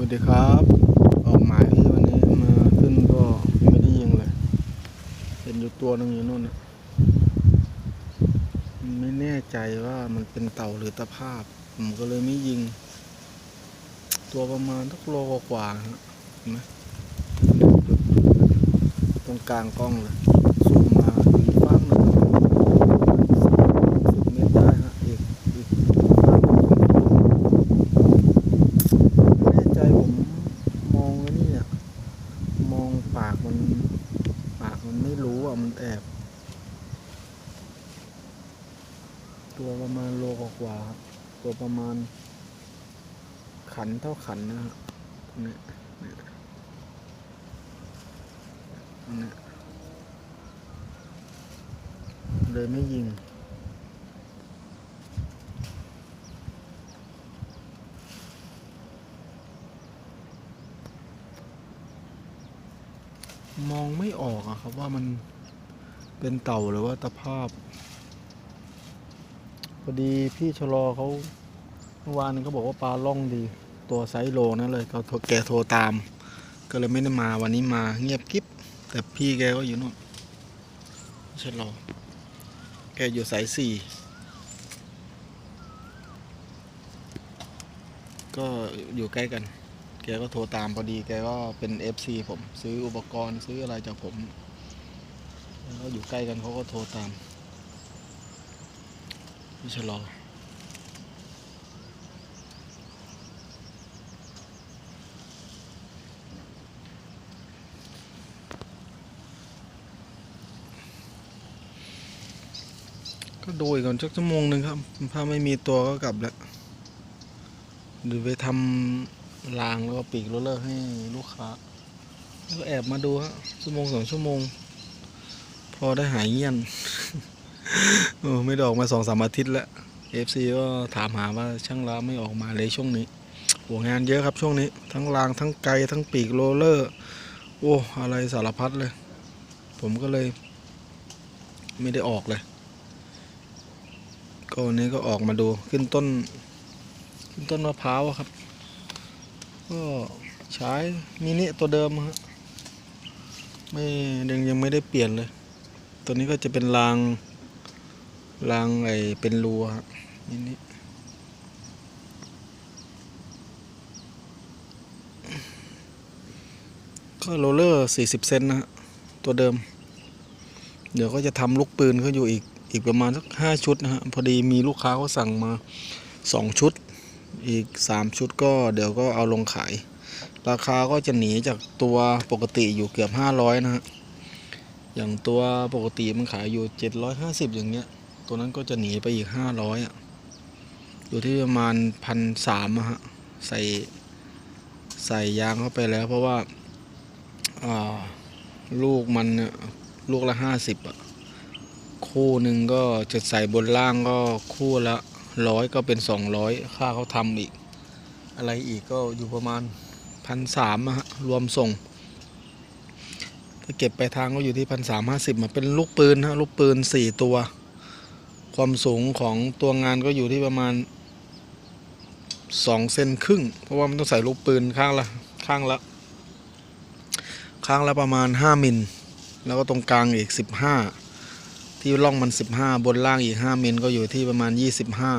วัสดีครับ ออกหมายพี่วันนี้มาขึ้นก็ไม่ได้ยิงเลย เห็นอยู่ตัวนึงอยู่นู่นนะไม่แน่ใจว่ามันเป็นเต่าหรือตะภาพ ผมก็เลยไม่ยิง ตัวประมาณทักโลกว่าๆฮะเห็นไหมตรงกลางกล้องเลยซูมมาอีกฝั่งหนึ่งสิบเมตรได้ฮะอีกอีกฝั่งหนึ่ง ไม่แน่ใจ ผมมองไอ้นี่อะมองปากมัน ปากมันไม่รู้อะ มันแอบตัวประมาณโลกว่าครับตัวประมาณ ขันเท่าขันนะฮะเนี่ยเนี่ยเนี่ยเลยไม่ยิง มองไม่ออกอะครับว่ามันเป็นเต่าหรือว่าตะภาพพอดีพี่ชะลอเขาเมื่อวานนี้เขาบอกว่าปลาล่องดี ตัวไซส์โลนั่นเลยเขาโทรแกโทรตาม ก็เลยไม่ได้มาวันนี้มาเงียบกิ๊บแต่พี่แกก็อยู่นู่นชะลอแกอยู่สายสี่ก็อยู่ใกล้กัน แกก็โทรตามพอดีแกก็เป็น FC ผมซื้ออุปกรณ์ซื้ออะไรจากผมแล้วอยู่ใกล้กันเขาก็โทรตามพี่ชะลอก็ดูอีกก่อนสักชั่วโมงหนึ่งครับ ถ้าไม่มีตัวก็กลับแล้วหรือไปทำ รางแล้วก็ปีกโรลเลอร์ให้ลูกค้า แล้วก็แอบมาดูฮะชั่วโมงสองชั่วโมง พอได้หายเงียนเออไม่ได้ออกมาสองสามอาทิตย์แล้วเอฟซีก็ถามหาว่าช่างร้าไม่ออกมาเลยช่วงนี้โอ้งานเยอะครับช่วงนี้ ทั้งรางทั้งไกลทั้งปีกโรลเลอร์ โอ้อะไรสารพัดเลย ผมก็เลย ไม่ได้ออกเลยก็วันนี้ก็ออกมาดูขึ้นต้น ขึ้นต้นมะพร้าวครับ ก็ใช้มินิตัวเดิมฮะไม่ยังยังไม่ได้เปลี่ยนเลย ตัวนี้ก็จะเป็นรางรางไอเป็นรูฮะมินิก็โรลเลอร์สี่สิบเซนนะฮะตัวเดิม เดี๋ยวก็จะทำลูกปืนเขาอยู่อีกอีกประมาณสักห้าชุดนะฮะพอดีมีลูกค้าเขาสั่งมาสองชุด อีก 3 ชุดก็เดี๋ยวก็เอาลงขาย ราคาก็จะหนีจากตัวปกติอยู่เกือบ 500 นะฮะ อย่างตัวปกติมันขายอยู่ 750 อย่างเงี้ย ตัวนั้นก็จะหนีไปอีก 500อะ อยู่ที่ประมาณพันสามอะฮะ ใส่ใส่ยางเข้าไปแล้วเพราะว่าลูกมันลูกละ 50อะ คู่หนึ่งก็จะใส่บนล่างก็คู่ละ ร้อยก็เป็นสองร้อยค่าเขาทำอีก อะไรอีกก็อยู่ประมาณพันสามฮะรวมส่งถ้าเก็บไปทางก็อยู่ที่พันสามห้าสิบมาเป็นลูกปืนฮะลูกปืนสี่ตัว ความสูงของตัวงานก็อยู่ที่ประมาณสองเซนครึ่ง เพราะว่ามันต้องใส่ลูกปืนข้างละข้างละข้างละประมาณห้ามิลแล้วก็ตรงกลางอีกสิบห้า ที่ร่องมันสิบห้าบนล่างอีกห้ามิลก็อยู่ที่ประมาณยี่สิบห้า